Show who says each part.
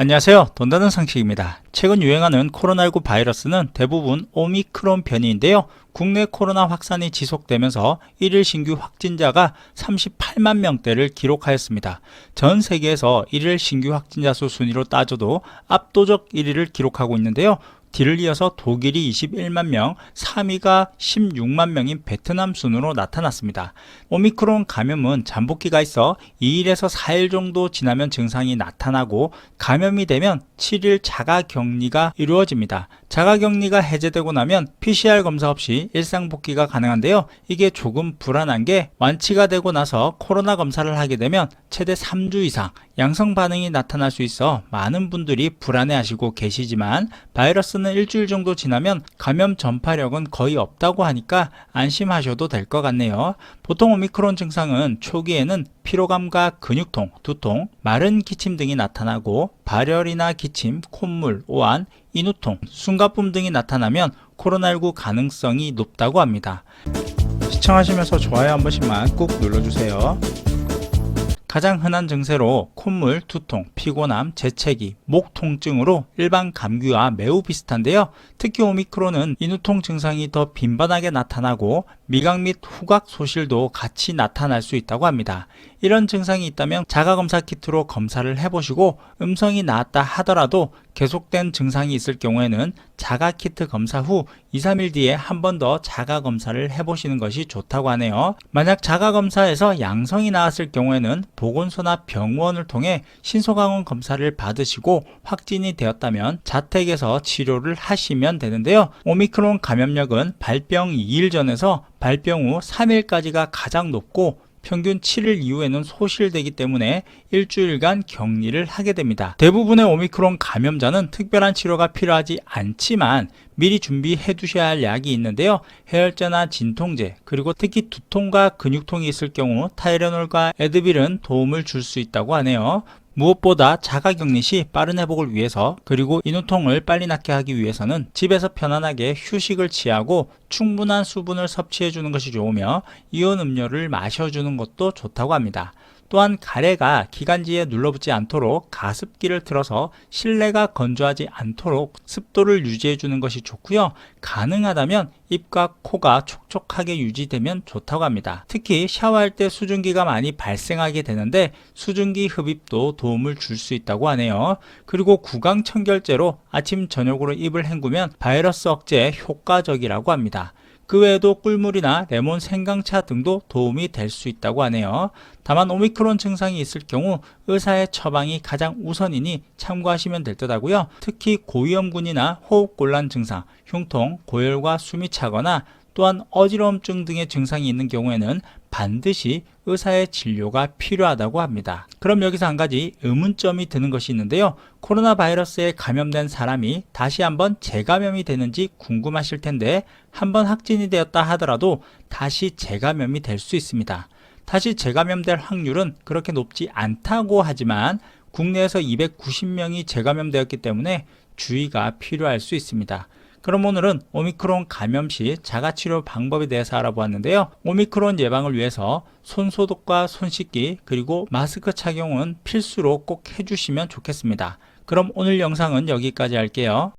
Speaker 1: 안녕하세요. 돈다는 상식입니다. 최근 유행하는 코로나19 바이러스는 대부분 오미크론 변이인데요. 국내 코로나 확산이 지속되면서 1일 신규 확진자가 38만 명대를 기록하였습니다. 전 세계에서 1일 신규 확진자 수 순위로 따져도 압도적 1위를 기록하고 있는데요. 뒤를 이어서 독일이 21만 명, 3위가 16만 명인 베트남 순으로 나타났습니다. 오미크론 감염은 잠복기가 있어 2일에서 4일 정도 지나면 증상이 나타나고 감염이 되면 7일 자가 격리가 이루어집니다. 자가 격리가 해제되고 나면 PCR 검사 없이 일상 복귀가 가능한데요. 이게 조금 불안한 게 완치가 되고 나서 코로나 검사를 하게 되면 최대 3주 이상 양성 반응이 나타날 수 있어 많은 분들이 불안해하시고 계시지만 바이러스 는 일주일 정도 지나면 감염 전파력은 거의 없다고 하니까 안심하셔도 될 것 같네요. 보통 오미크론 증상은 초기에는 피로감과 근육통, 두통, 마른 기침 등이 나타나고 발열이나 기침, 콧물, 오한, 인후통, 숨가쁨 등이 나타나면 코로나19 가능성이 높다고 합니다. 시청하시면서 좋아요 한 번씩만 꾹 눌러주세요. 가장 흔한 증세로 콧물, 두통, 피곤함, 재채기, 목 통증으로 일반 감기와 매우 비슷한데요. 특히 오미크론은 인후통 증상이 더 빈번하게 나타나고 미각 및 후각 소실도 같이 나타날 수 있다고 합니다. 이런 증상이 있다면 자가검사 키트로 검사를 해보시고 음성이 나왔다 하더라도 계속된 증상이 있을 경우에는 자가 키트 검사 후 2, 3일 뒤에 한 번 더 자가 검사를 해보시는 것이 좋다고 하네요. 만약 자가 검사에서 양성이 나왔을 경우에는 보건소나 병원을 통해 신속항원 검사를 받으시고 확진이 되었다면 자택에서 치료를 하시면 되는데요. 오미크론 감염력은 발병 2일 전에서 발병 후 3일까지가 가장 높고 평균 7일 이후에는 소실되기 때문에 일주일간 격리를 하게 됩니다. 대부분의 오미크론 감염자는 특별한 치료가 필요하지 않지만 미리 준비해 두셔야 할 약이 있는데요. 해열제나 진통제, 그리고 특히 두통과 근육통이 있을 경우 타이레놀과 에드빌은 도움을 줄 수 있다고 하네요. 무엇보다 자가격리 시 빠른 회복을 위해서 그리고 인후통을 빨리 낫게 하기 위해서는 집에서 편안하게 휴식을 취하고 충분한 수분을 섭취해 주는 것이 좋으며 이온 음료를 마셔주는 것도 좋다고 합니다. 또한 가래가 기관지에 눌러붙지 않도록 가습기를 틀어서 실내가 건조하지 않도록 습도를 유지해 주는 것이 좋고요. 가능하다면 입과 코가 촉촉하게 유지되면 좋다고 합니다. 특히 샤워할 때 수증기가 많이 발생하게 되는데 수증기 흡입도 도움을 줄 수 있다고 하네요. 그리고 구강 청결제로 아침 저녁으로 입을 헹구면 바이러스 억제에 효과적이라고 합니다. 그 외에도 꿀물이나 레몬 생강차 등도 도움이 될 수 있다고 하네요. 다만 오미크론 증상이 있을 경우 의사의 처방이 가장 우선이니 참고하시면 될 듯 하고요. 특히 고위험군이나 호흡곤란 증상, 흉통, 고열과 숨이 차거나 또한 어지러움증 등의 증상이 있는 경우에는 반드시 의사의 진료가 필요하다고 합니다. 그럼 여기서 한 가지 의문점이 드는 것이 있는데요. 코로나 바이러스에 감염된 사람이 다시 한번 재감염이 되는지 궁금하실 텐데 한번 확진이 되었다 하더라도 다시 재감염이 될 수 있습니다. 다시 재감염될 확률은 그렇게 높지 않다고 하지만 국내에서 290명이 재감염되었기 때문에 주의가 필요할 수 있습니다. 그럼 오늘은 오미크론 감염 시 자가치료 방법에 대해서 알아보았는데요. 오미크론 예방을 위해서 손 소독과 손 씻기 그리고 마스크 착용은 필수로 꼭 해주시면 좋겠습니다. 그럼 오늘 영상은 여기까지 할게요.